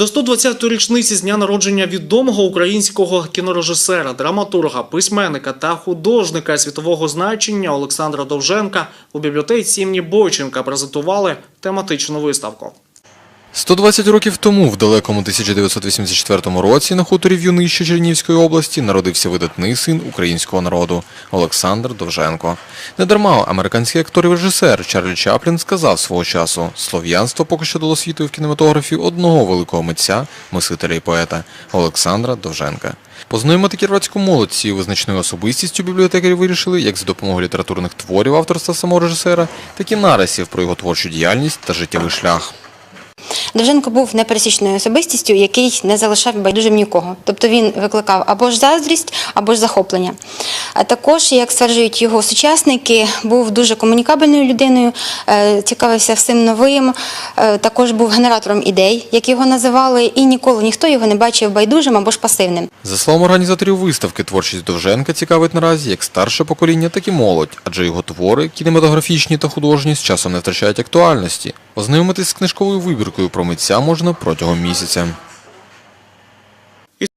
До 120-ї річниці з дня народження відомого українського кінорежисера, драматурга, письменника та художника світового значення Олександра Довженка у бібліотеці імені Бойченка презентували тематичну виставку. 120 років тому, в далекому 1984 році, на хуторі в В'юнище Чернівської області народився видатний син українського народу Олександр Довженко. Недарма американський актор і режисер Чарлі Чаплін сказав свого часу: слов'янство поки що дало світу в кінематографі одного великого митця, мислителя і поета Олександра Довженка. Познайомити кіровацьку молодь цією визначною особистістю бібліотекарі вирішили як за допомогою літературних творів авторства самого режисера, так і нарисів про його творчу діяльність та життєвий шлях. Довженко був непересічною особистістю, який не залишав байдужим нікого. Тобто він викликав або ж заздрість, або ж захоплення. А також, як стверджують його сучасники, був дуже комунікабельною людиною, е, цікавився всім новим, е, також був генератором ідей, як його називали, і ніколи ніхто його не бачив байдужим або ж пасивним. За словом організаторів виставки, творчість Довженка цікавить наразі як старше покоління, так і молодь, адже його твори, кінематографічні та художні, з часом не втрачають актуальності. Ознайомитись з книжковою вибіркою про митця можна протягом місяця.